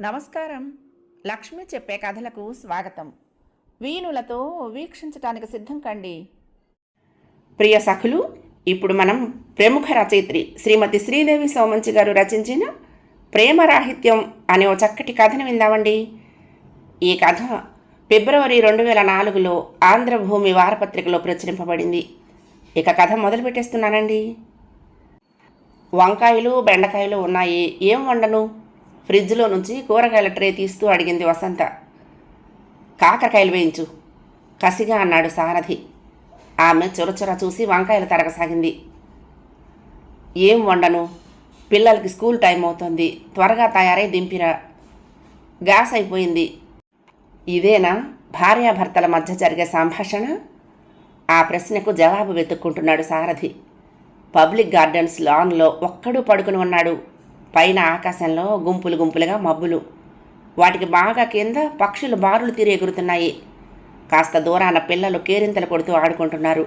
నమస్కారం. లక్ష్మి చెప్పే కథలకు స్వాగతం. వీణులతో వీక్షించటానికి సిద్ధం కండి. ప్రియ సఖులు ఇప్పుడు మనం ప్రముఖ రచయిత్రి శ్రీమతి శ్రీదేవి సోమంచి గారు రచించిన ప్రేమరాహిత్యం అనే ఓ చక్కటి కథను విందామండి. ఈ కథ ఫిబ్రవరి రెండు వేల నాలుగులో ఆంధ్రభూమి వారపత్రికలో ప్రచురింపబడింది. ఇక కథ మొదలు పెట్టేస్తున్నానండి. వంకాయలు బెండకాయలు ఉన్నాయి ఏం వండను? ఫ్రిడ్జ్లో నుంచి కూరగాయల ట్రే తీస్తూ అడిగింది వసంత. కాకరకాయలు వేయించు కసిగా అన్నాడు సారథి. ఆమె చొరచొర చూసి వంకాయలు తరగసాగింది. ఏం వండను? పిల్లలకి స్కూల్ టైం అవుతుంది. త్వరగా తయారై దింపిరా. గ్యాస్ అయిపోయింది. ఇదేనా? భార్యాభర్తల మధ్య జరిగే సంభాషణ? ఆ ప్రశ్నకు జవాబు వెతుక్కుంటున్నాడు సారథి. పబ్లిక్ గార్డెన్స్ లాన్లో ఒక్కడూ పడుకుని ఉన్నాడు. పైన ఆకాశంలో గుంపులు గుంపులుగా మబ్బులు. వాటికి బాగా కింద పక్షులు బారులు తీరి ఎగురుతున్నాయి కాస్త దూరాన పిల్లలు కేరింతలు కొడుతూ ఆడుకుంటున్నారు.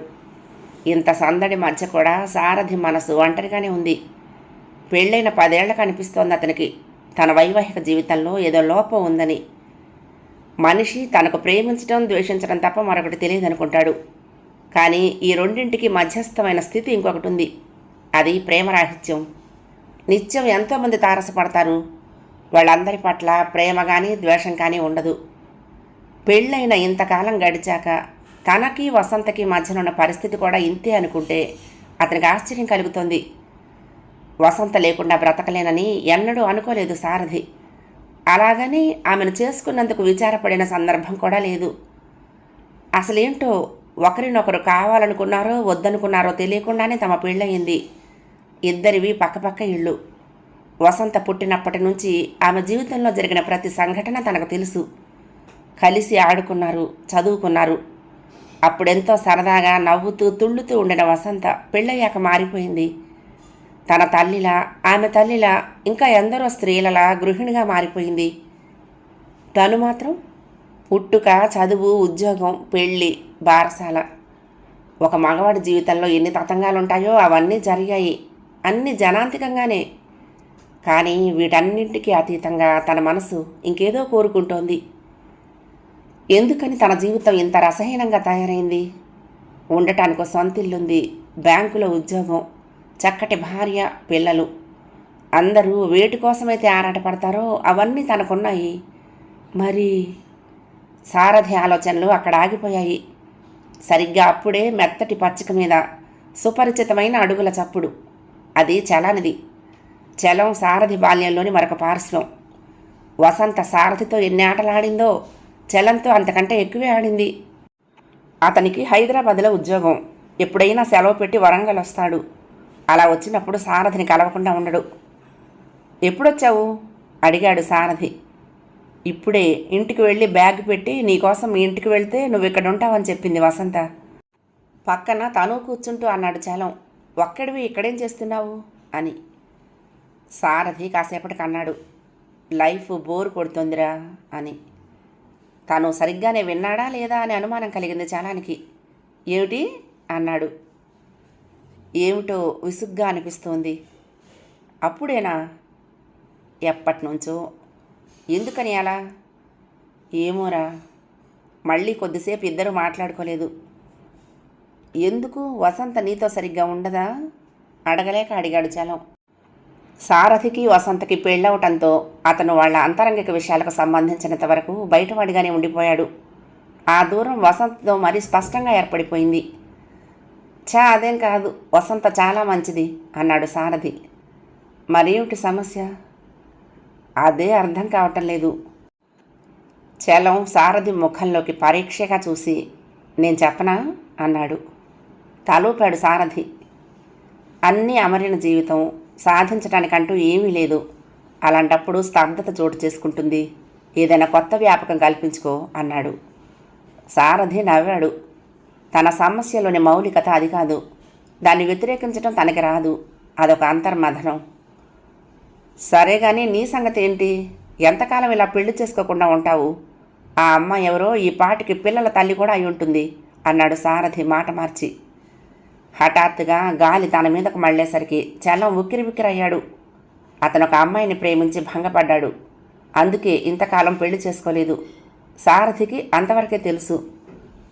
ఇంత సందడి మధ్య కూడా సారథి మనసు ఒంటరిగానే ఉంది. పెళ్ళైన పదేళ్ళ కనిపిస్తోంది అతనికి. తన వైవాహిక జీవితంలో ఏదో లోపం ఉందని. మనిషి తనకు ప్రేమించడం ద్వేషించడం తప్ప మరొకటి తెలియదనుకుంటాడు. కానీ ఈ రెండింటికి మధ్యస్థమైన స్థితి ఇంకొకటి ఉంది. అది ప్రేమరాహిత్యం నిత్యం ఎంతోమంది తారసపడతారు? వాళ్ళందరి పట్ల ప్రేమ కానీ ద్వేషం కానీ ఉండదు. పెళ్ళైన ఇంతకాలం గడిచాక తనకి వసంతకి మధ్యనున్న పరిస్థితి కూడా ఇంతే అనుకుంటే అతనికి ఆశ్చర్యం కలుగుతుంది. వసంత లేకుండా బ్రతకలేనని ఎన్నడూ అనుకోలేదు సారథి. అలాగని ఆమెను చేసుకున్నందుకు విచారపడిన సందర్భం కూడా లేదు. అసలేంటో ఒకరినొకరు కావాలనుకున్నారో వద్దనుకున్నారో తెలియకుండానే తమ పెళ్ళయింది. ఇద్దరివి పక్కపక్క ఇళ్ళు. వసంత పుట్టినప్పటి నుంచి ఆమె జీవితంలో జరిగిన ప్రతి సంఘటన తనకు తెలుసు. కలిసి ఆడుకున్నారు చదువుకున్నారు. అప్పుడెంతో సరదాగా నవ్వుతూ తుళ్ళుతూ ఉండిన వసంత పెళ్ళయ్యాక మారిపోయింది. తన తల్లిలా ఆమె తల్లిలా ఇంకా ఎందరో స్త్రీలలా గృహిణిగా మారిపోయింది. తను మాత్రం పుట్టుక చదువు ఉద్యోగం పెళ్ళి బారసాల. ఒక మగవాడి జీవితంలో ఎన్ని తతంగాలు ఉంటాయో అవన్నీ జరిగాయి. అన్ని జనాంతికంగానే. కానీ వీటన్నింటికీ అతీతంగా తన మనసు ఇంకేదో కోరుకుంటోంది. ఎందుకని తన జీవితం ఇంత రసహీనంగా తయారైంది? ఉండటానికి సొంత ఇల్లుంది బ్యాంకులో ఉద్యోగం చక్కటి భార్య పిల్లలు. అందరూ వేటి కోసమైతే ఆరాటపడతారో అవన్నీ తనకున్నాయి. మరి సారథి ఆలోచనలు అక్కడ ఆగిపోయాయి. సరిగ్గా అప్పుడే మెత్తటి పచ్చిక మీద సుపరిచితమైన అడుగుల చప్పుడు. అది చలనది. చలం సారథి బాల్యంలోని మరొక పార్శ్వం. వసంత సారథితో ఎన్ని ఆటలాడిందో చలంతో అంతకంటే ఎక్కువే ఆడింది. అతనికి హైదరాబాద్లో ఉద్యోగం. ఎప్పుడైనా సెలవు పెట్టి వరంగల్ వస్తాడు అలా వచ్చినప్పుడు సారథిని కలవకుండా ఉండడు. ఎప్పుడొచ్చావు? అడిగాడు సారథి. ఇప్పుడే. ఇంటికి వెళ్ళి బ్యాగ్ పెట్టి నీకోసం మీ ఇంటికి వెళ్తే నువ్వు ఇక్కడ ఉంటావని చెప్పింది వసంత. పక్కన తను కూర్చుంటూ అన్నాడు చలం. ఒక్కడివి ఇక్కడేం చేస్తున్నావు? అని. సారథి కాసేపటికి అన్నాడు. లైఫ్ బోర్ కొడుతుందిరా అని. తను సరిగ్గానే విన్నాడా లేదా అని అనుమానం కలిగింది చాలానికి. ఏమిటి? అన్నాడు. ఏమిటో విసుగ్గా అనిపిస్తోంది. అప్పుడేనా? ఎప్పటి నుంచో ఎందుకని అలా? ఏమోరా. మళ్ళీ కొద్దిసేపు ఇద్దరు మాట్లాడుకోలేదు. ఎందుకు వసంత నీతో సరిగ్గా ఉండదా? అడగలేక అడిగాడు చలం. సారథికి వసంతకి పెళ్ళవటంతో అతను వాళ్ళ అంతరంగిక విషయాలకు సంబంధించినంత వరకు బయటవాడిగానే ఉండిపోయాడు. ఆ దూరం వసంతతో మరీ స్పష్టంగా ఏర్పడిపోయింది. చా అదేం కాదు వసంత చాలా మంచిది అన్నాడు సారథి. మరేమిటి సమస్య? అదే అర్థం కావటం లేదు. చలం సారథి ముఖంలోకి పరీక్షగా చూసి నేను చెప్పనా? అన్నాడు. తాలూపాడు సారథి. అన్నీ అమరిన జీవితం. సాధించడానికంటూ ఏమీ లేదు. అలాంటప్పుడు స్తబ్దత చోటు చేసుకుంటుంది. ఏదైనా కొత్త వ్యాపకం కల్పించుకో అన్నాడు. సారథి నవ్వాడు. తన సమస్యలోని మౌలికత అది కాదు. దాన్ని వ్యతిరేకించడం తనకి రాదు. అదొక అంతర్మథనం. సరే కానీ నీ సంగతి ఏంటి? ఎంతకాలం ఇలా పెళ్ళి చేసుకోకుండా ఉంటావు? ఆ అమ్మ ఎవరో ఈ పాటికి పిల్లల తల్లి కూడా అయి ఉంటుంది అన్నాడు సారథి మాట మార్చి. హఠాత్తుగా గాలి తన మీదకు మళ్ళేసరికి చలం ఉక్కిరి బిక్కిరయ్యాడు అతను ఒక అమ్మాయిని ప్రేమించి భంగపడ్డాడు. అందుకే ఇంతకాలం పెళ్ళి చేసుకోలేదు. సారథికి అంతవరకే తెలుసు.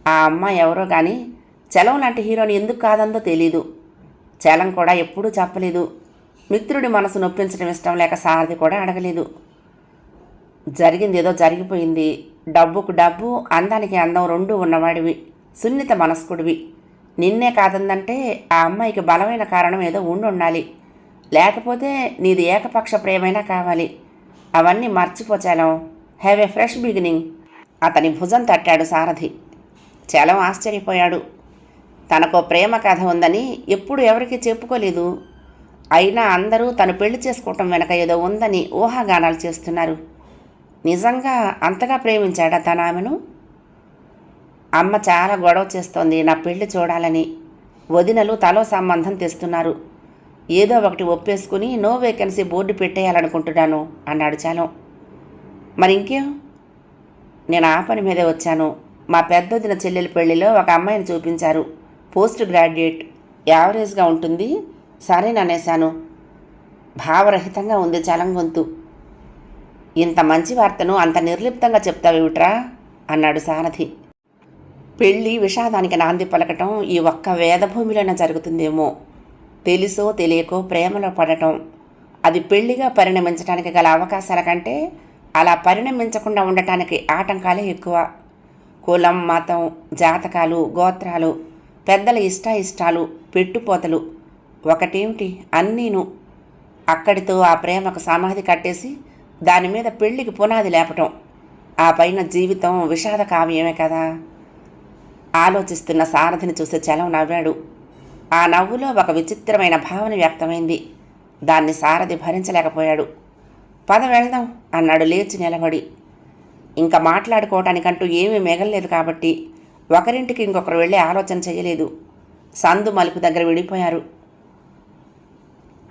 ఆ అమ్మాయి ఎవరో కానీ చలం లాంటి హీరోని ఎందుకు కాదందో తెలీదు. చలం కూడా ఎప్పుడూ చెప్పలేదు. మిత్రుడి మనసు నొప్పించడం ఇష్టం లేక సారథి కూడా అడగలేదు. జరిగింది ఏదో జరిగిపోయింది. డబ్బుకు డబ్బు అందానికి అందం రెండూ ఉన్నవాడివి. సున్నిత మనస్కుడివి. నిన్నే కాదందంటే ఆ అమ్మాయికి బలమైన కారణం ఏదో ఉండి ఉండాలి లేకపోతే నీది ఏకపక్ష ప్రేమైనా కావాలి. అవన్నీ మర్చిపోచాలం. హ్యావ్ ఏ ఫ్రెష్ బిగినింగ్ అతని భుజం తట్టాడు సారథి. చలం ఆశ్చర్యపోయాడు. తనకో ప్రేమ కథ ఉందని ఎప్పుడు ఎవరికి చెప్పుకోలేదు. అయినా అందరూ తను పెళ్ళి చేసుకోవటం వెనక ఏదో ఉందని ఊహాగానాలు చేస్తున్నారు. నిజంగా అంతగా ప్రేమించాడా తన ఆమెను? అమ్మ చాలా గొడవ చేస్తోంది నా పెళ్ళి చూడాలని. వదినలు తలో సంబంధం తెస్తున్నారు. ఏదో ఒకటి ఒప్పేసుకుని నో వేకెన్సీ బోర్డు పెట్టేయాలనుకుంటున్నాను అన్నాడు చాలం. మరి ఇంకేం? నేను ఆ పని మీదే వచ్చాను. మా పెద్దొదిన చెల్లెల పెళ్ళిలో ఒక అమ్మాయిని చూపించారు. Post graduate. యావరేజ్గా ఉంటుంది. సరేననేశాను భావరహితంగా ఉంది చలం గొంతు ఇంత మంచి వార్తను అంత నిర్లిప్తంగా చెప్తావేమిట్రా? అన్నాడు సారథి. పెళ్ళి విషాదానికి నాంది పలకటం ఈ ఒక్క వేదభూమిలోనే జరుగుతుందేమో. తెలుసో తెలియకో ప్రేమలో పడటం. అది పెళ్ళిగా పరిణమించడానికి గల అవకాశాల కంటే అలా పరిణమించకుండా ఉండటానికి ఆటంకాలే ఎక్కువ. కులం మతం జాతకాలు గోత్రాలు పెద్దల ఇష్టాయిష్టాలు పెట్టుపోతలు. ఒకటేమిటి? అన్నీను. అక్కడితో ఆ ప్రేమకు సమాధి కట్టేసి దాని మీద పెళ్ళికి పునాది లేపటం. ఆ పైన జీవితం విషాద కావ్యమే కదా. ఆలోచిస్తున్న సారథిని చూసి చలం నవ్వాడు. ఆ నవ్వులో ఒక విచిత్రమైన భావన వ్యక్తమైంది దాన్ని సారథి భరించలేకపోయాడు. పద వెళ్దాం అన్నాడు లేచి నిలబడి. ఇంకా మాట్లాడుకోవటానికంటూ ఏమీ మిగలలేదు కాబట్టి ఒకరింటికి ఇంకొకరు వెళ్ళే ఆలోచన చేయలేదు. సందు మలుపు దగ్గర విడిపోయారు.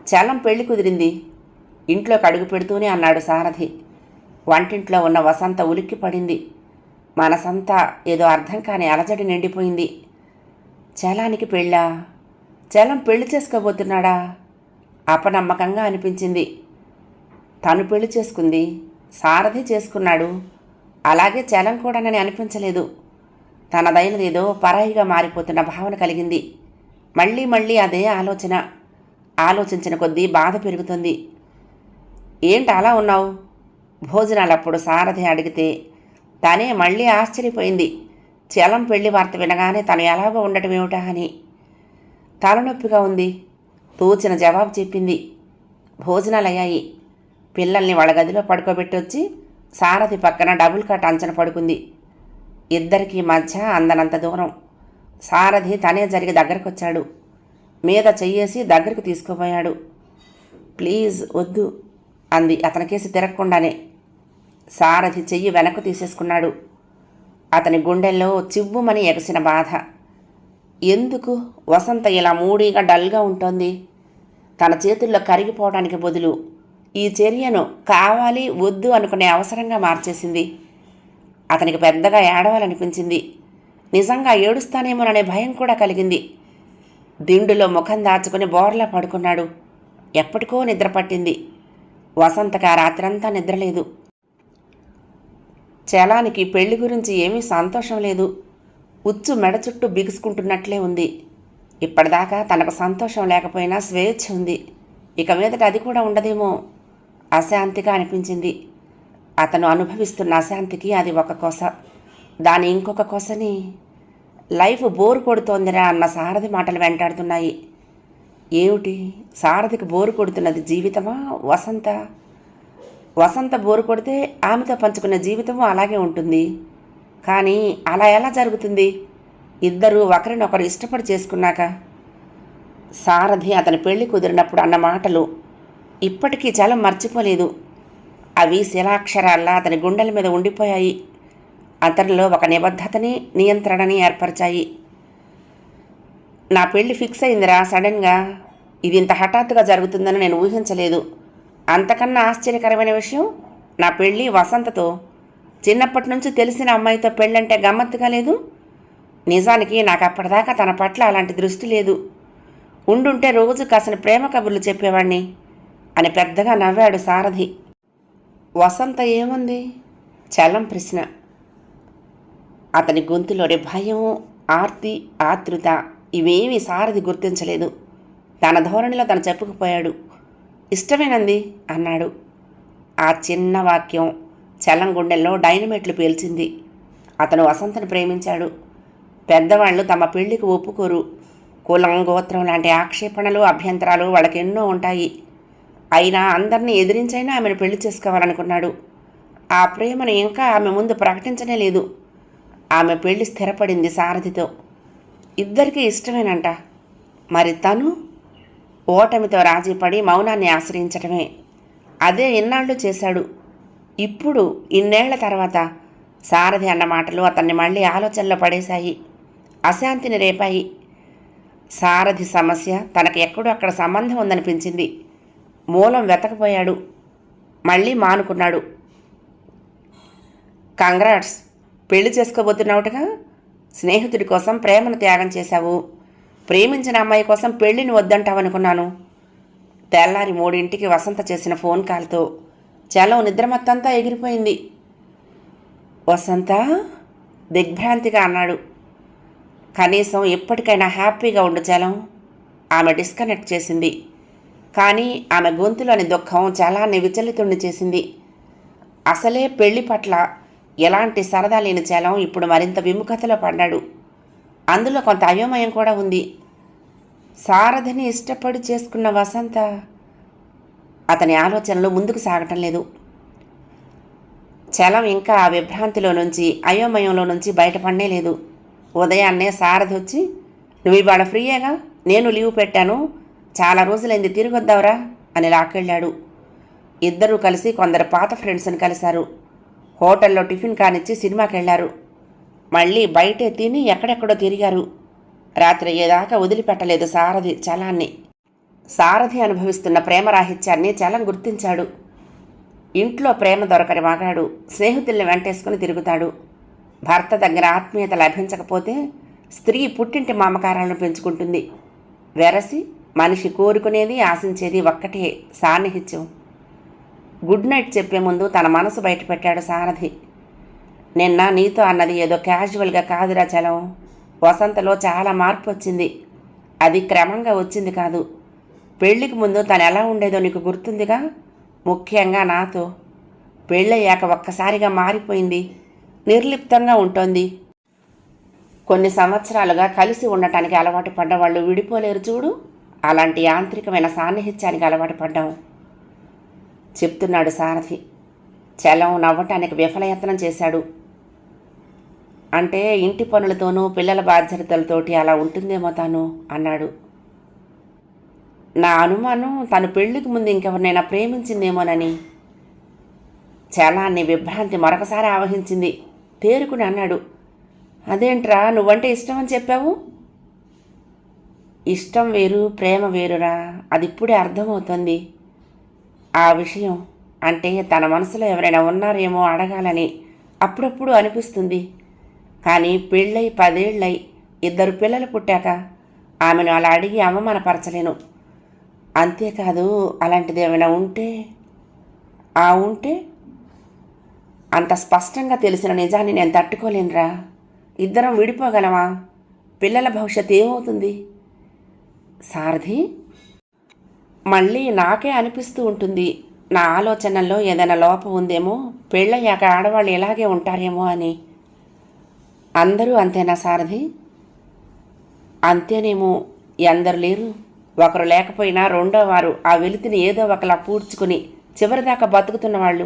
చలం పెళ్ళి కుదిరింది. ఇంట్లోకి అడుగు పెడుతూనే అన్నాడు సారథి. వంటింట్లో ఉన్న వసంత ఉలిక్కి పడింది మనసంతా ఏదో అర్థం కాని అలజడి నిండిపోయింది. చలానికి పెళ్ళా? చలం పెళ్ళి చేసుకోబోతున్నాడా? అపనమ్మకంగా అనిపించింది. తను పెళ్ళి చేసుకుంది. సారథి చేసుకున్నాడు. అలాగే చలం కూడానని అనిపించలేదు. తనదైనది ఏదో పరాయిగా మారిపోతున్న భావన కలిగింది. మళ్ళీ మళ్ళీ అదే ఆలోచన. ఆలోచించిన కొద్దీ బాధ పెరుగుతుంది. ఏంటి అలా ఉన్నావు? భోజనాలప్పుడు సారథి అడిగితే తనే మళ్ళీ ఆశ్చర్యపోయింది. చలం పెళ్ళి వార్త వినగానే తను ఎలాగో ఉండటం ఏమిటా అని. తలనొప్పిగా ఉంది. తూచిన జవాబు చెప్పింది. భోజనాలు అయ్యాయి పిల్లల్ని వాళ్ళ గదిలో పడుకోబెట్టి వచ్చి సారథి పక్కన డబుల్ కట్ అంచన పడుకుంది. ఇద్దరికీ మధ్య అందనంత దూరం. సారథి తనే జరిగి దగ్గరకొచ్చాడు. మీద చెయ్యేసి దగ్గరకు తీసుకుపోయాడు. ప్లీజ్ వద్దు అంది. అతనికేసి తిరగకుండానే సారథి చెయ్యి వెనక్కు తీసేసుకున్నాడు. అతని గుండెల్లో చివ్వుమని ఎగసిన బాధ. ఎందుకు? వసంత ఇలా మూడీగా డల్గా ఉంటోంది. తన చేతుల్లో కరిగిపోవడానికి బదులు ఈ చర్యను కావాలి వద్దు అనుకునే అవసరంగా మార్చేసింది. అతనికి పెద్దగా ఏడవాలనిపించింది. నిజంగా ఏడుస్తానేమోననే భయం కూడా కలిగింది. దిండులో ముఖం దాచుకుని బోర్లా పడుకున్నాడు. ఎప్పటికో నిద్ర పట్టింది. వసంతకు ఆ రాత్రంతా నిద్రలేదు. చలానికి పెళ్ళి గురించి ఏమీ సంతోషం లేదు. ఉచ్చు మెడ చుట్టూ బిగుసుకుంటున్నట్లే ఉంది. ఇప్పటిదాకా తనకు సంతోషం లేకపోయినా స్వేచ్ఛ ఉంది. ఇక మీదట అది కూడా ఉండదేమో. అశాంతిగా అనిపించింది. అతను అనుభవిస్తున్న అశాంతికి అది ఒక కొస. దాని ఇంకొక కొసని లైఫ్ బోరు కొడుతోందిరా అన్న సారథి మాటలు వెంటాడుతున్నాయి. ఏమిటి? సారథికి బోరు కొడుతున్నది జీవితమా? వసంత? వసంత బోరు కొడితే ఆమెతో పంచుకున్న జీవితము అలాగే ఉంటుంది. కానీ అలా ఎలా జరుగుతుంది? ఇద్దరు ఒకరినొకరు ఇష్టపడి చేసుకున్నాక. సారథి అతని పెళ్ళి కుదిరినప్పుడు అన్న మాటలు ఇప్పటికీ చాలా మర్చిపోలేదు. అవి శిలాక్షరాల్లా అతని గుండెల మీద ఉండిపోయాయి. అతనిలో ఒక నిబద్ధతని నియంత్రణని ఏర్పరిచాయి. నా పెళ్ళి ఫిక్స్ అయిందిరా సడన్గా. ఇది ఇంత హఠాత్తుగా జరుగుతుందని నేను ఊహించలేదు. అంతకన్నా ఆశ్చర్యకరమైన విషయం నా పెళ్ళి వసంతతో. చిన్నప్పటి నుంచి తెలిసిన అమ్మాయితో పెళ్ళంటే గమ్మత్తుగా లేదు. నిజానికి నాకు అప్పటిదాకా తన పట్ల అలాంటి దృష్టి లేదు. ఉండుంటే రోజు కాసిన ప్రేమ కబుర్లు చెప్పేవాణ్ణి అని పెద్దగా నవ్వాడు సారథి. వసంత ఏముంది? చలం ప్రశ్న. అతని గొంతులోని భయం ఆర్తి ఆతృత ఇవేమీ సారథి గుర్తించలేదు. తన ధోరణిలో తను చెప్పుకుపోయాడు. ఇష్టమేనంది అన్నాడు. ఆ చిన్న వాక్యం చలం గుండెల్లో డైనమైట్లు పేల్చింది. అతను వసంతను ప్రేమించాడు. పెద్దవాళ్ళు తమ పెళ్ళికి ఒప్పుకోరు. కులం గోత్రం లాంటి ఆక్షేపణలు అభ్యంతరాలు వాళ్ళకి ఎన్నో ఉంటాయి. అయినా అందరినీ ఎదిరించైనా ఆమెను పెళ్ళి చేసుకోవాలనుకున్నాడు. ఆ ప్రేమను ఇంకా ఆమె ముందు ప్రకటించనే లేదు. ఆమె పెళ్ళి స్థిరపడింది సారథితో. ఇద్దరికీ ఇష్టమేనంట. మరి తను? ఓటమితో రాజీపడి మౌనాన్ని ఆశ్రయించటమే. అదే ఇన్నాళ్ళు చేశాడు. ఇప్పుడు ఇన్నేళ్ళ తర్వాత సారథి అన్న మాటలు అతన్ని మళ్ళీ ఆలోచనలో పడేశాయి. అశాంతిని రేపాయి. సారథి సమస్య తనకు ఎక్కడో అక్కడ సంబంధం ఉందనిపించింది. మూలం వెతకపోయాడు. మళ్ళీ మానుకున్నాడు. కంగ్రాట్స్! పెళ్ళి చేసుకోబోతున్నావుటగా? స్నేహితుడి కోసం ప్రేమను త్యాగం చేశావు. ప్రేమించిన అమ్మాయి కోసం పెళ్ళిని వద్దంటావనుకున్నాను. తెల్లారి మూడింటికి వసంత చేసిన ఫోన్ కాల్తో చలం నిద్రమత్తంతా ఎగిరిపోయింది. వసంత దిగ్భ్రాంతిగా అన్నాడు. కనీసం ఎప్పటికైనా హ్యాపీగా ఉండు చలం ఆమె డిస్కనెక్ట్ చేసింది. కానీ ఆమె గొంతులోని దుఃఖం చలాన్ని విచలితుణ్ణి చేసింది. అసలే పెళ్ళి పట్ల ఎలాంటి సరదా లేని చలం ఇప్పుడు మరింత విముఖతలో పడ్డాడు. అందులో కొంత అయోమయం కూడా ఉంది. సారథిని ఇష్టపడి చేసుకున్న వసంత అతని ఆలోచనలు ముందుకు సాగటం లేదు. చలం ఇంకా ఆ విభ్రాంతిలో నుంచి అయోమయంలో నుంచి బయటపడనే లేదు. ఉదయాన్నే సారథి వచ్చి నువ్వు ఇవాళ ఫ్రీయేగా నేను లీవ్ పెట్టాను. చాలా రోజులైంది తిరిగి వద్దావురా అని లాక్కెళ్ళాడు. ఇద్దరూ కలిసి కొందరు పాత ఫ్రెండ్స్ని కలిశారు. హోటల్లో టిఫిన్ కానిచ్చి సినిమాకి వెళ్ళారు మళ్ళీ బయటే తిని ఎక్కడెక్కడో తిరిగారు. రాత్రి అయ్యేదాకా వదిలిపెట్టలేదు సారథి చలాన్ని. సారథి అనుభవిస్తున్న ప్రేమరాహిత్యాన్ని చలం గుర్తించాడు. ఇంట్లో ప్రేమ దొరకని మగాడు స్నేహితుల్ని వెంటేసుకుని తిరుగుతాడు. భర్త దగ్గర ఆత్మీయత లభించకపోతే స్త్రీ పుట్టింటి మామకారాలను పెంచుకుంటుంది. వెరసి మనిషి కోరుకునేది ఆశించేది ఒక్కటే సాన్నిహిత్యం. గుడ్ నైట్ చెప్పే ముందు తన మనసు బయటపెట్టాడు సారథి. నిన్న నీతో అన్నది ఏదో క్యాజువల్గా కాదురా చలం. వసంతలో చాలా మార్పు వచ్చింది. అది క్రమంగా వచ్చింది కాదు. పెళ్ళికి ముందు తను ఎలా ఉండేదో నీకు గుర్తుందిగా? ముఖ్యంగా నాతో. పెళ్ళయ్యాక ఒక్కసారిగా మారిపోయింది. నిర్లిప్తంగా ఉంటుంది. కొన్ని సంవత్సరాలుగా కలిసి ఉండటానికి అలవాటు పడ్డవాళ్ళు విడిపోలేరు చూడు. అలాంటి యాంత్రికమైన సాన్నిహిత్యానికి అలవాటు పడ్డాం. చెప్తున్నాడు సారథి. చలం నవ్వటానికి విఫలయత్నం చేశాడు. అంటే ఇంటి పనులతోనూ పిల్లల బాధ్యతలతోటి అలా ఉంటుందేమో తాను అన్నాడు. నా అనుమానం తను పెళ్ళికి ముందు ఇంకెవరినైనా ప్రేమించిందేమోనని. చలాన్ని విభ్రాంతి మరొకసారి ఆవహించింది. తేరుకుని అన్నాడు. అదేంట్రా నువ్వంటే ఇష్టం అని చెప్పావు? ఇష్టం వేరు ప్రేమ వేరురా అది ఇప్పుడే అర్థమవుతుంది. ఆ విషయం అంటే తన మనసులో ఎవరైనా ఉన్నారేమో అడగాలని అప్పుడప్పుడు అనిపిస్తుంది. కానీ పెళ్ళై పదేళ్ళై ఇద్దరు పిల్లలు పుట్టాక ఆమెను అలా అడిగి అవమానపరచలేను. అంతేకాదు అలాంటిది ఏమైనా ఉంటే ఆ ఉంటే అంత స్పష్టంగా తెలిసిన నిజాన్ని నేను తట్టుకోలేనురా. ఇద్దరం విడిపోగలమా? పిల్లల భవిష్యత్తు ఏమవుతుంది? సారథి మళ్ళీ నాకే అనిపిస్తూ ఉంటుంది నా ఆలోచనల్లో ఏదైనా లోపం ఉందేమో పెళ్ళయ్యాక ఆడవాళ్ళు ఇలాగే ఉంటారేమో అని. అందరూ అంతేనా సారథి? అంతేనేమో ఎందరు లేరు. ఒకరు లేకపోయినా రెండో వారు ఆ వెలితిని ఏదో ఒకలా పూడ్చుకుని చివరిదాకా బతుకుతున్న వాళ్ళు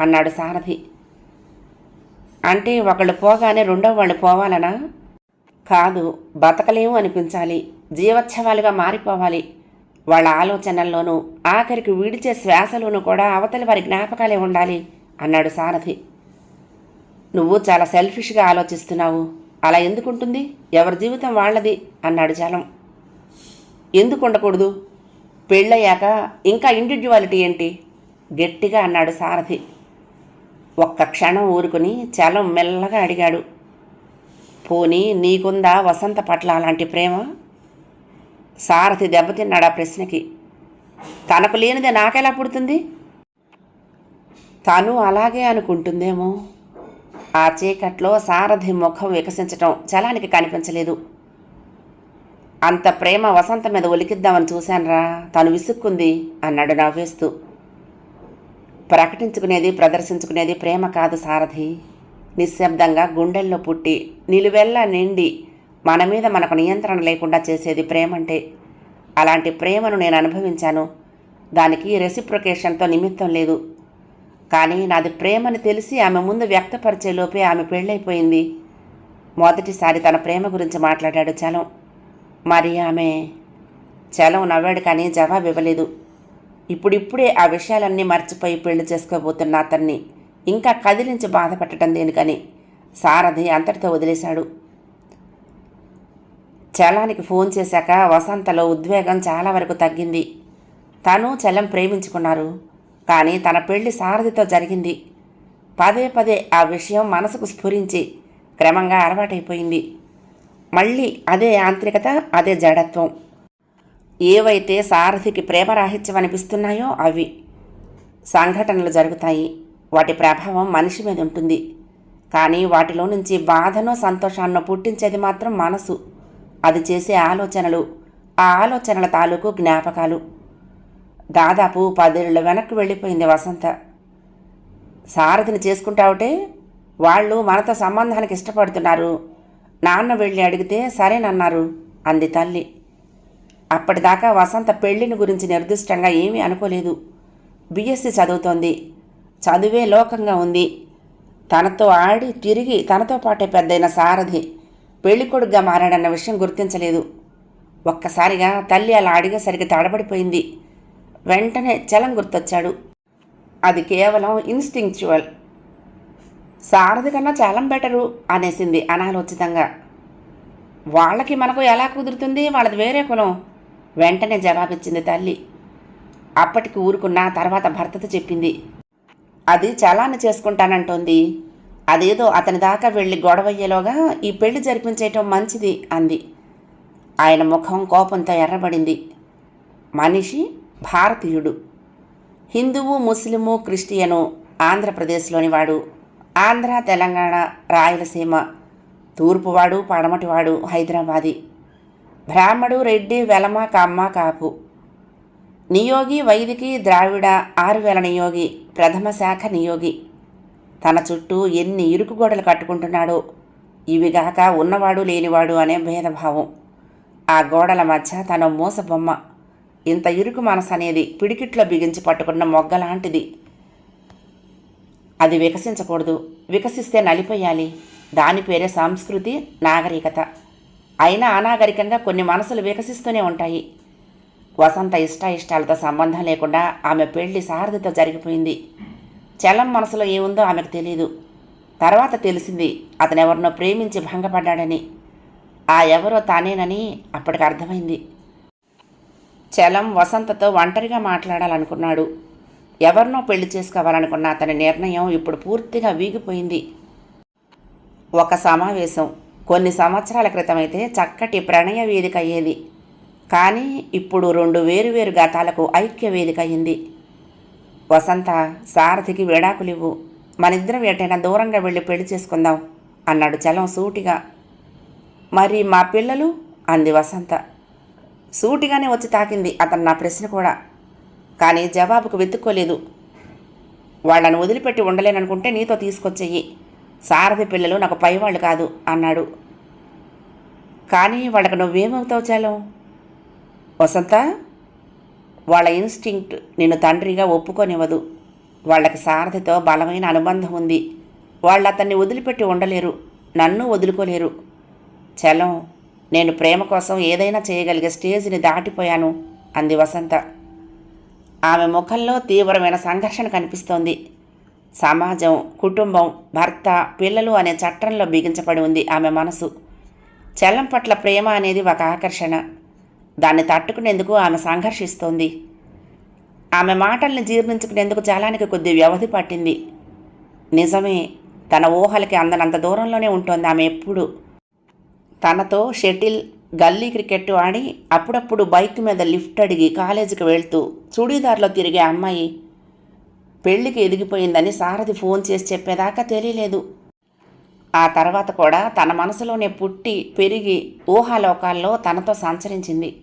అన్నాడు సారథి. అంటే ఒకళ్ళు పోగానే రెండో వాళ్ళు పోవాలనా? కాదు బతకలేము అనిపించాలి. జీవోత్సవాలుగా మారిపోవాలి. వాళ్ళ ఆలోచనల్లోనూ ఆఖరికి విడిచే శ్వాసలోనూ కూడా అవతలి వారి జ్ఞాపకాలే ఉండాలి అన్నాడు సారథి. నువ్వు చాలా సెల్ఫిష్గా ఆలోచిస్తున్నావు. అలా ఎందుకుంటుంది? ఎవరి జీవితం వాళ్ళది అన్నాడు జలం. ఎందుకు ఉండకూడదు? పెళ్ళయ్యాక ఇంకా ఇండివిజువాలిటీ ఏంటి? గట్టిగా అన్నాడు సారథి. ఒక్క క్షణం ఊరుకుని చలం మెల్లగా అడిగాడు. పోనీ నీకుందా వసంత పట్ల అలాంటి ప్రేమ? సారథి దెబ్బతిన్నాడు ఆ ప్రశ్నకి. తనకు లేనిదే నాకెలా పుడుతుంది? తను అలాగే అనుకుంటుందేమో. ఆ చీకట్లో సారథి ముఖం వికసించటం చలానికి కనిపించలేదు. అంత ప్రేమ వసంత మీద ఒలికిద్దామని చూశానురా. తను విసుక్కుంది అన్నాడు నవ్వేస్తూ. ప్రకటించుకునేది ప్రదర్శించుకునేది ప్రేమ కాదు సారథి. నిశ్శబ్దంగా గుండెల్లో పుట్టి నిలువెల్లా నిండి మన మీద మనకు నియంత్రణ లేకుండా చేసేది ప్రేమంటే. అలాంటి ప్రేమను నేను అనుభవించాను. దానికి రెసిప్రొకేషన్తో నిమిత్తం లేదు. కానీ నాది ప్రేమని తెలిసి ఆమె ముందు వ్యక్తపరిచే లోపే ఆమె పెళ్ళైపోయింది. మొదటిసారి తన ప్రేమ గురించి మాట్లాడాడు చలం. మరి ఆమె? చలం నవ్వాడు కానీ జవాబు ఇవ్వలేదు. ఇప్పుడిప్పుడే ఆ విషయాలన్నీ మర్చిపోయి పెళ్ళి చేసుకోబోతున్న అతన్ని ఇంకా కదిలించి బాధపెట్టడం దేనికని సారథి అంతటితో వదిలేశాడు. చలానికి ఫోన్ చేశాక వసంతలో ఉద్వేగం చాలా వరకు తగ్గింది. తను చలం ప్రేమించుకున్నారు. కానీ తన పెళ్ళి సారథితో జరిగింది. పదే పదే ఆ విషయం మనసుకు స్ఫురించి క్రమంగా అలవాటైపోయింది. మళ్ళీ అదే యాంత్రికత అదే జడత్వం. ఏవైతే సారథికి ప్రేమరాహిత్యం అనిపిస్తున్నాయో అవి సంఘటనలు జరుగుతాయి. వాటి ప్రభావం మనిషి మీద ఉంటుంది. కానీ వాటిలో నుంచి బాధనో సంతోషాన్నో పుట్టించేది మాత్రం మనసు. అది చేసే ఆలోచనలు. ఆ ఆలోచనల తాలూకు జ్ఞాపకాలు. దాదాపు పదేళ్ళ వెనక్కి వెళ్ళిపోయింది వసంత. సారథిని చేసుకుంటావుటే వాళ్ళు మనతో సంబంధానికి ఇష్టపడుతున్నారు. నాన్న వెళ్ళి అడిగితే సరేనన్నారు అంది తల్లి. అప్పటిదాకా వసంత పెళ్ళిని గురించి నిర్దిష్టంగా ఏమీ అనుకోలేదు. బిఎస్సి చదువుతోంది. చదువే లోకంగా ఉంది. తనతో ఆడి తిరిగి తనతో పాటే పెద్దయిన సారథి పెళ్ళికొడుగ్గా మారాడన్న విషయం గుర్తించలేదు. ఒక్కసారిగా తల్లి అలా అడిగేసరికి తడబడిపోయింది. వెంటనే చలం గుర్తొచ్చాడు. అది కేవలం ఇన్స్టింక్చువల్. సారథి కన్నా చలం బెటరు అనేసింది అనాలోచితంగా. వాళ్ళకి మనకు ఎలా కుదురుతుంది? వాళ్ళది వేరే కులం. వెంటనే జవాబిచ్చింది తల్లి. అప్పటికి ఊరుకున్న తర్వాత భర్తతో చెప్పింది. అది చలాన్ని చేసుకుంటానంటోంది. అదేదో అతని దాకా వెళ్ళి గొడవయ్యేలోగా ఈ పెళ్ళి జరిపించేయటం మంచిది అంది. ఆయన ముఖం కోపంతో ఎర్రబడింది. మనిషి భారతీయుడు. హిందువు ముస్లిము క్రిస్టియను ఆంధ్రప్రదేశ్లోని వాడు. ఆంధ్ర తెలంగాణ రాయలసీమ తూర్పువాడు పడమటివాడు హైదరాబాది. బ్రాహ్మడు రెడ్డి వెలమ కమ్మ కాపు. నియోగి వైదికి ద్రావిడ ఆరువేల నియోగి ప్రథమ శాఖ నియోగి. తన చుట్టూ ఎన్ని ఇరుకు గోడలు కట్టుకుంటున్నాడో ఇవిగాక ఉన్నవాడు లేనివాడు అనే భేదభావం. ఆ గోడల మధ్య తన మోసబొమ్మ. ఇంత ఇరుకు మనసు అనేది పిడికిట్లో బిగించి పట్టుకున్న మొగ్గలాంటిది అది వికసించకూడదు. వికసిస్తే నలిపోయాలి. దాని పేరే సంస్కృతి నాగరికత. అయినా అనాగరికంగా కొన్ని మనసులు వికసిస్తూనే ఉంటాయి. వసంత ఇష్ట ఇష్టాలతో సంబంధం లేకుండా ఆమె పెళ్ళి సారథితో జరిగిపోయింది. చలం మనసులో ఏముందో ఆమెకు తెలియదు తర్వాత తెలిసింది అతనెవరినో ప్రేమించి భంగపడ్డాడని. ఆ ఎవరో తానేనని అప్పటికి అర్థమైంది. చలం వసంతతో ఒంటరిగా మాట్లాడాలనుకున్నాడు. ఎవరినో పెళ్ళి చేసుకోవాలనుకున్న అతని నిర్ణయం ఇప్పుడు పూర్తిగా వీగిపోయింది. ఒక సమావేశం. కొన్ని సంవత్సరాల క్రితమైతే చక్కటి ప్రణయ వేదిక అయ్యేది కానీ ఇప్పుడు రెండు వేరువేరు గతాలకు ఐక్య వేదిక అయింది వసంత సారథికి విడాకులివ్వు. మనిద్దరం ఎటైనా దూరంగా వెళ్ళి పెళ్ళి చేసుకుందాం అన్నాడు చలం సూటిగా. మరి మా పిల్లలు? అంది వసంత. సూటిగానే వచ్చి తాకింది అతను నా ప్రశ్న కూడా. కానీ జవాబుకు వెతుక్కోలేదు. వాళ్ళను వదిలిపెట్టి ఉండలేననుకుంటే నీతో తీసుకొచ్చేయి. సారథి పిల్లలు నాకు పైవాళ్ళు కాదు అన్నాడు. కానీ వాళ్ళకు నువ్వేమవుతావు చాలం? వసంత వాళ్ళ ఇన్స్టింక్ట్ నిన్ను తండ్రిగా ఒప్పుకోనివ్వదు. వాళ్ళకి సారథితో బలమైన అనుబంధం ఉంది. వాళ్ళు అతన్ని వదిలిపెట్టి ఉండలేరు. నన్ను వదులుకోలేరు. చలం నేను ప్రేమ కోసం ఏదైనా చేయగలిగే స్టేజ్ని దాటిపోయాను అంది వసంత. ఆమె ముఖంలో తీవ్రమైన సంఘర్షణ కనిపిస్తోంది. సమాజం కుటుంబం భర్త పిల్లలు అనే చట్టంలో బిగించబడి ఉంది ఆమె మనసు. చలం పట్ల ప్రేమ అనేది ఒక ఆకర్షణ. దాన్ని తట్టుకునేందుకు ఆమె సంఘర్షిస్తోంది. ఆమె మాటల్ని జీర్ణించుకునేందుకు చాలానికి కొద్ది వ్యవధి పట్టింది. నిజమే తన ఊహలకి అందనంత దూరంలోనే ఉంటుంది ఆమె ఎప్పుడు. తనతో షటిల్ గల్లీ క్రికెట్ ఆడి అప్పుడప్పుడు బైక్ మీద లిఫ్ట్ అడిగి కాలేజీకి వెళ్తూ చూడీదార్లో తిరిగే అమ్మాయి పెళ్ళికి ఎదిగిపోయిందని సారథి ఫోన్ చేసి చెప్పేదాకా తెలియలేదు. ఆ తర్వాత కూడా తన మనసులోనే పుట్టి పెరిగి ఊహాలోకాల్లో తనతో సంచరించింది.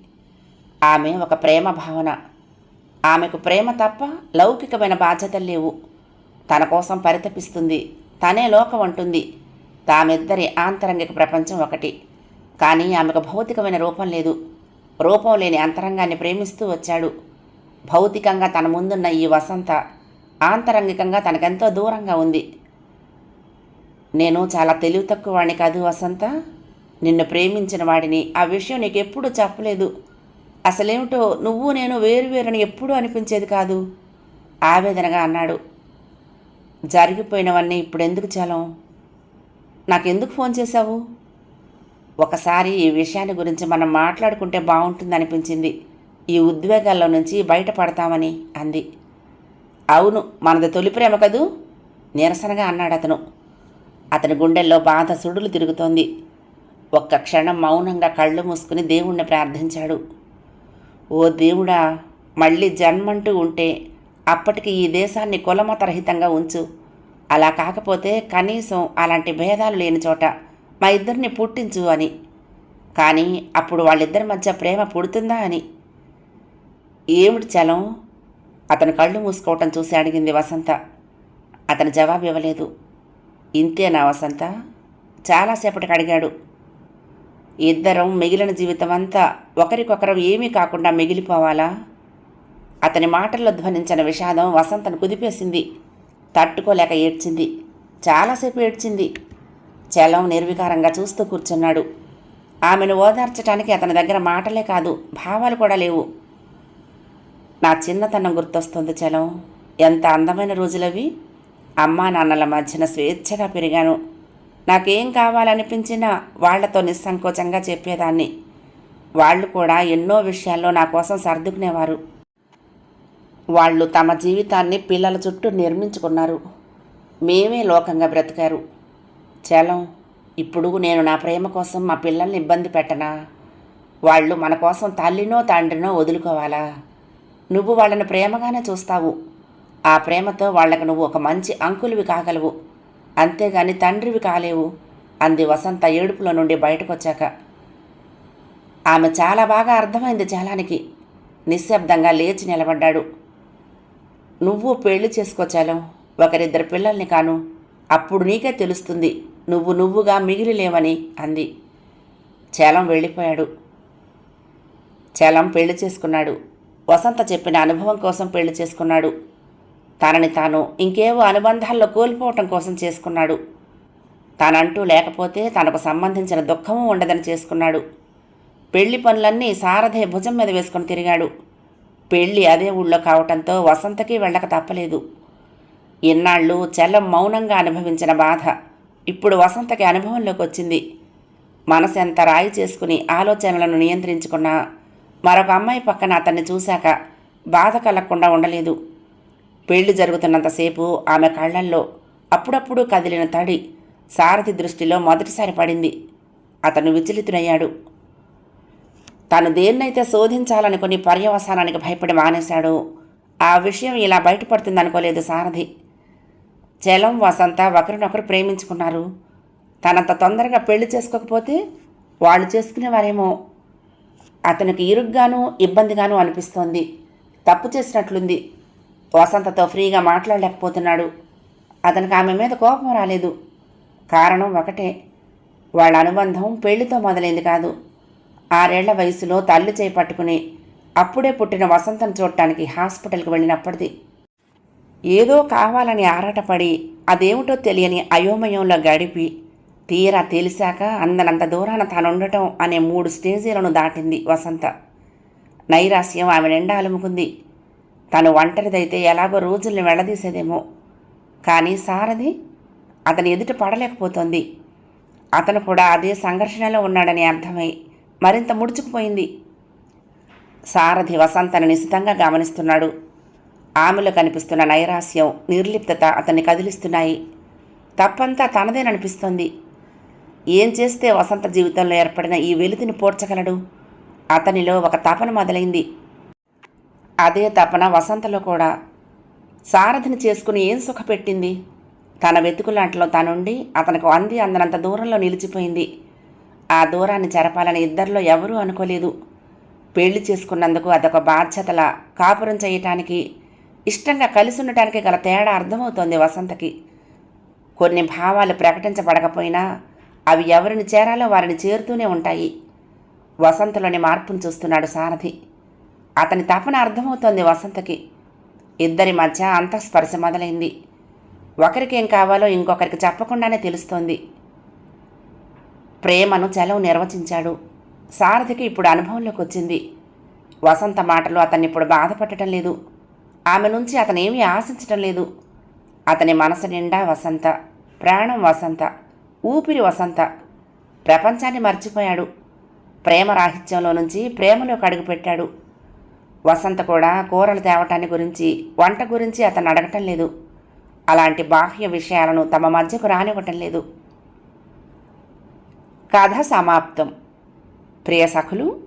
ఆమె ఒక ప్రేమ భావన. ఆమెకు ప్రేమ తప్ప లౌకికమైన బాధ్యతలు లేవు. తన కోసం పరితపిస్తుంది. తనే లోకం అంటుంది. తామిద్దరి ఆంతరంగిక ప్రపంచం ఒకటి. కానీ ఆమెకు భౌతికమైన రూపం లేదు. రూపం లేని అంతరంగాన్ని ప్రేమిస్తూ వచ్చాడు. భౌతికంగా తన ముందున్న ఈ వసంత ఆంతరంగికంగా తనకెంతో దూరంగా ఉంది. నేను చాలా తెలివి తక్కువ వాడిని కాదు వసంత. నిన్ను ప్రేమించిన వాడిని. ఆ విషయం నీకు ఎప్పుడూ చెప్పలేదు. అసలేమిటో నువ్వు నేను వేరువేరని ఎప్పుడూ అనిపించేది కాదు. ఆవేదనగా అన్నాడు. జరిగిపోయినవన్నీ ఇప్పుడు ఎందుకు చలం? నాకెందుకు ఫోన్ చేశావు? ఒకసారి ఈ విషయాన్ని గురించి మనం మాట్లాడుకుంటే బాగుంటుంది అనిపించింది ఈ ఉద్వేగాల్లో నుంచి బయటపడతామని అంది. అవును మనది తొలి ప్రేమ కదూ? నిరసనగా అన్నాడు అతను అతని గుండెల్లో బాధ సుడులు తిరుగుతోంది. ఒక్క క్షణం మౌనంగా కళ్ళు మూసుకుని దేవుణ్ణి ప్రార్థించాడు. ఓ దేవుడా మళ్ళీ జన్మంటూ ఉంటే అప్పటికి ఈ దేశాన్ని కులమతరహితంగా ఉంచు. అలా కాకపోతే కనీసం అలాంటి భేదాలు లేని చోట మా ఇద్దరిని పుట్టించు అని. కానీ అప్పుడు వాళ్ళిద్దరి మధ్య ప్రేమ పుడుతుందా అని. ఏమిటి చలం? అతను కళ్ళు మూసుకోవటం చూసి అడిగింది వసంత. అతను జవాబు ఇవ్వలేదు. ఇంతేనా వసంత? చాలాసేపటికి అడిగాడు. ఇద్దరం మిగిలిన జీవితం అంతా ఒకరికొకరం ఏమీ కాకుండా మిగిలిపోవాలా? అతని మాటల్లో ధ్వనించిన విషాదం వసంతను కుదిపేసింది. తట్టుకోలేక ఏడ్చింది. చాలాసేపు ఏడ్చింది. చలం నిర్వికారంగా చూస్తూ కూర్చున్నాడు. ఆమెను ఓదార్చడానికి అతని దగ్గర మాటలే కాదు భావాలు కూడా లేవు. నా చిన్నతనం గుర్తొస్తుంది చలం. ఎంత అందమైన రోజులవి. అమ్మా నాన్నల మధ్యన స్వేచ్ఛగా పెరిగాను. నాకేం కావాలనిపించినా వాళ్ళతో నిస్సంకోచంగా చెప్పేదాన్ని. వాళ్ళు కూడా ఎన్నో విషయాల్లో నా కోసం సర్దుకునేవారు. వాళ్ళు తమ జీవితాన్ని పిల్లల చుట్టూ నిర్మించుకున్నారు. మేమే లోకంగా బ్రతికారు. చలం. ఇప్పుడు నేను నా ప్రేమ కోసం మా పిల్లల్ని ఇబ్బంది పెట్టనా? వాళ్ళు మన కోసం తల్లినో తండ్రినో వదులుకోవాలా? నువ్వు వాళ్ళని ప్రేమగానే చూస్తావు. ఆ ప్రేమతో వాళ్ళకు నువ్వు ఒక మంచి అంకులివి కాగలవు. అంతేగాని తండ్రివి కాలేవు. అంది వసంత ఏడుపులో నుండి బయటకొచ్చాక. ఆమె చాలా బాగా అర్థమైంది చాలానికి. నిశ్శబ్దంగా లేచి నిలబడ్డాడు. నువ్వు పెళ్ళి చేసుకోచాలం ఒకరిద్దరు పిల్లల్ని కాను. అప్పుడు నీకే తెలుస్తుంది. నువ్వు నువ్వుగా మిగిలి లేవని అంది. చలం వెళ్ళిపోయాడు. చలం పెళ్ళి చేసుకున్నాడు. వసంత చెప్పిన అనుభవం కోసం పెళ్ళి చేసుకున్నాడు. తనని తాను ఇంకేవో అనుబంధాల్లో కోల్పోవటం కోసం చేసుకున్నాడు. తానంటూ లేకపోతే తనకు సంబంధించిన దుఃఖము ఉండదని చేసుకున్నాడు. పెళ్ళి పనులన్నీ సారథే భుజం మీద వేసుకొని తిరిగాడు. పెళ్ళి అదే ఊళ్ళో కావటంతో వసంతకి వెళ్ళక తప్పలేదు. ఇన్నాళ్ళు చలం మౌనంగా అనుభవించిన బాధ. ఇప్పుడు వసంతకి అనుభవంలోకి వచ్చింది. మనసు ఎంత రాయి చేసుకుని ఆలోచనలను నియంత్రించుకున్నా మరొక అమ్మాయి పక్కన అతన్ని చూశాక బాధ కలగకుండా ఉండలేదు. పెళ్ళి జరుగుతున్నంతసేపు ఆమె కళ్ళల్లో అప్పుడప్పుడు కదిలిన తడి సారథి దృష్టిలో మొదటిసారి పడింది. అతను విచలితుడయ్యాడు. తాను దేన్నైతే శోధించాలనుకుని పర్యవసానానికి భయపడి మానేశాడో ఆ విషయం ఇలా బయటపడుతుందనుకోలేదు సారథి. చలం వసంత ఒకరినొకరు ప్రేమించుకున్నారు. తనంత తొందరగా పెళ్ళి చేసుకోకపోతే వాళ్ళు చేసుకునేవారేమో. అతనికి ఇరుగ్గాను ఇబ్బందిగాను అనిపిస్తోంది. తప్పు చేసినట్లుంది. వసంతతో ఫ్రీగా మాట్లాడలేకపోతున్నాడు. అతనికి ఆమె మీద కోపం రాలేదు. కారణం ఒకటే. వాళ్ళ అనుబంధం పెళ్ళితో మొదలైంది కాదు. ఆరేళ్ళ వయసులో తల్లి చేపట్టుకుని అప్పుడే పుట్టిన వసంతను చూడటానికి హాస్పిటల్కి వెళ్ళినప్పటిది. ఏదో కావాలని ఆరాటపడి అదేమిటో తెలియని అయోమయంలో గడిపి తీరా తెలిసాక అందనంత దూరాన తానుండటం అనే మూడు స్టేజీలను దాటింది వసంత. నైరాస్యం ఆమె నిండా అలుముకుంది. తను ఒంటరిదైతే ఎలాగో రోజుల్ని వెళ్ళదీసేదేమో కానీ సారథి అతని ఎదుట పడలేకపోతోంది. అతను కూడా అదే సంఘర్షణలో ఉన్నాడని అర్థమై మరింత ముడుచుకుపోయింది. సారథి వసంతను నిశితంగా గమనిస్తున్నాడు. ఆమెలో కనిపిస్తున్న నైరాస్యం నిర్లిప్తత అతన్ని కదిలిస్తున్నాయి. తప్పంతా తనదేననిపిస్తోంది. ఏం చేస్తే వసంత జీవితంలో ఏర్పడిన ఈ వెలుతిని పోడ్చగలడు? అతనిలో ఒక తపన మొదలైంది. అదే తపన వసంతలో కూడా. సారథిని చేసుకుని ఏం సుఖపెట్టింది తన వెతుకులాంట్లో తనుండి అతనికి అంది అందనంత దూరంలో నిలిచిపోయింది. ఆ దూరాన్ని చెరపాలని ఇద్దరిలో ఎవరూ అనుకోలేదు. పెళ్ళి చేసుకున్నందుకు అదొక బాధ్యతల కాపురం చేయటానికి ఇష్టంగా కలిసి ఉండటానికి గల తేడా అర్థమవుతోంది వసంతకి. కొన్ని భావాలు ప్రకటించబడకపోయినా అవి ఎవరిని చేరాలో వారిని చేరుతూనే ఉంటాయి. వసంతలోని మార్పును చూస్తున్నాడు సారథి. అతని తపన అర్థమవుతోంది వసంతకి. ఇద్దరి మధ్య అంతఃస్పర్శ మొదలైంది. ఒకరికి ఏం కావాలో ఇంకొకరికి చెప్పకుండానే తెలుస్తోంది. ప్రేమను చెలవు నిర్వచించాడు. సారథికి ఇప్పుడు అనుభవంలోకి వచ్చింది. వసంత మాటలు అతన్ని ఇప్పుడు బాధపడటం లేదు. ఆమె నుంచి అతను ఏమీ ఆశించటం లేదు. అతని మనసు నిండా వసంత ప్రాణం వసంత ఊపిరి వసంత. ప్రపంచాన్ని మర్చిపోయాడు. ప్రేమ రాహిత్యంలో నుంచి ప్రేమలోకి అడుగుపెట్టాడు వసంత కూడా కూరలు తేవటాన్ని గురించి వంట గురించి అతను అడగటం లేదు. అలాంటి బాహ్య విషయాలను తమ మధ్యకు రానివ్వటం లేదు. కథ సమాప్తం. ప్రియ సఖులు